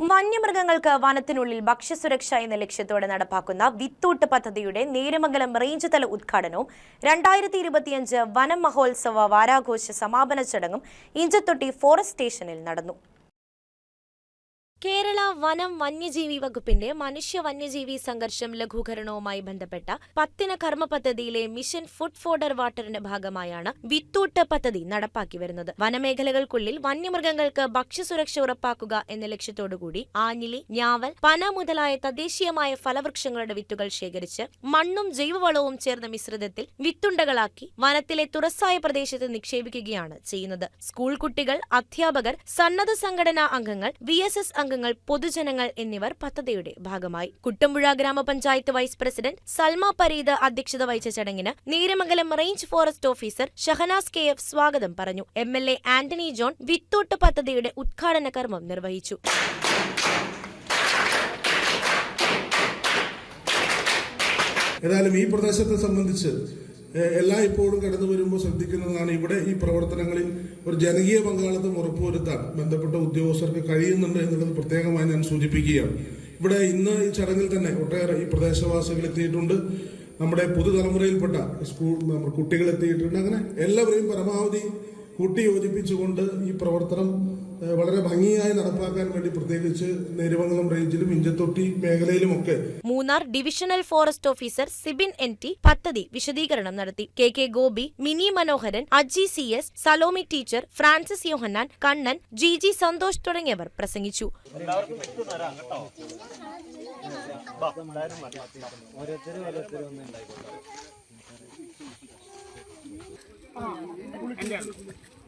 വന്യമൃഗങ്ങൾക്ക് വനത്തിനുള്ളിൽ ഭക്ഷ്യസുരക്ഷ എന്ന ലക്ഷ്യത്തോടെ നടപ്പാക്കുന്ന വിത്തൂട്ട് പദ്ധതിയുടെ നേരമംഗലം റേഞ്ച് തല ഉദ്ഘാടനവും രണ്ടായിരത്തി ഇരുപത്തിയഞ്ച് വനം മഹോത്സവ വാരാഘോഷ സമാപന ചടങ്ങും ഇഞ്ചത്തൊട്ടി ഫോറസ്റ്റ് സ്റ്റേഷനിൽ നടന്നു. കേരള വനം വന്യജീവി വകുപ്പിന്റെ മനുഷ്യ വന്യജീവി സംഘർഷം ലഘൂകരണവുമായി ബന്ധപ്പെട്ട പത്തിന കർമ്മ പദ്ധതിയിലെ മിഷൻ ഫുഡ് ഫോർഡർ വാട്ടറിന്റെ ഭാഗമായാണ് വിത്തൂട്ട് പദ്ധതി നടപ്പാക്കി വരുന്നത്. വനമേഖലകൾക്കുള്ളിൽ വന്യമൃഗങ്ങൾക്ക് ഭക്ഷ്യസുരക്ഷ ഉറപ്പാക്കുക എന്ന ലക്ഷ്യത്തോടുകൂടി ആഞ്ഞിലി ഞാവൽ പന മുതലായ തദ്ദേശീയമായ ഫലവൃക്ഷങ്ങളുടെ വിത്തുകൾ ശേഖരിച്ച് മണ്ണും ജൈവവളവും ചേർന്ന മിശ്രിതത്തിൽ വിത്തുണ്ടകളാക്കി വനത്തിലെ തുറസായ പ്രദേശത്ത് നിക്ഷേപിക്കുകയാണ് ചെയ്യുന്നത്. സ്കൂൾ കുട്ടികൾ അധ്യാപകർ സന്നദ്ധ സംഘടനാ അംഗങ്ങൾ വി എസ് എസ് അംഗങ്ങൾ പൊതുജനങ്ങൾ എന്നിവർ പദ്ധതിയുടെ ഭാഗമായി. കുട്ടമ്പുഴ ഗ്രാമപഞ്ചായത്ത് വൈസ് പ്രസിഡന്റ് സൽമ പരീദ് അധ്യക്ഷത വഹിച്ച ചടങ്ങിന് Neeramangalam range forest officer Shahanas K F സ്വാഗതം പറഞ്ഞു. M L A Antony John without പദ്ധതിയുടെ ഉദ്ഘാടന കർമ്മം നിർവഹിച്ചു. ഏതായാലും ഈ പ്രദേശത്തെ സംബന്ധിച്ച് ഏഹ്, എല്ലാ ഇപ്പോഴും കടന്നു വരുമ്പോൾ ശ്രദ്ധിക്കുന്നതാണ് ഇവിടെ ഈ പ്രവർത്തനങ്ങളിൽ ഒരു ജനകീയ പങ്കാളിത്തം ഉറപ്പുവരുത്താൻ ബന്ധപ്പെട്ട ഉദ്യോഗസ്ഥർക്ക് കഴിയുന്നുണ്ട് എന്നുള്ളത് പ്രത്യേകമായി ഞാൻ സൂചിപ്പിക്കുകയാണ്. ഇവിടെ ഇന്ന് ഈ ചടങ്ങിൽ തന്നെ ഒട്ടേറെ ഈ പ്രദേശവാസികൾ എത്തിയിട്ടുണ്ട്. നമ്മുടെ പുതുതലമുറയിൽപ്പെട്ട സ്കൂൾ കുട്ടികൾ എത്തിയിട്ടുണ്ട്. അങ്ങനെ എല്ലാവരെയും പരമാവധി കൂട്ടി യോജിപ്പിച്ചുകൊണ്ട് ഈ പ്രവർത്തനം വളരെ ഭംഗിയായി നടപ്പാക്കാൻ വേണ്ടി പ്രത്യേകിച്ച് നെരുമംഗലം റേഞ്ചിലും Inchathotti മേഖലയിലുമൊക്കെ. Munnar divisional forest officer Sibin N T പദ്ധതി വിശദീകരണം നടത്തി. K K Gopi Mini Manoharan Aji C S Salomi teacher Francis Yohannan Kannan G G Santhosh തുടങ്ങിയവർ പ്രസംഗിച്ചു.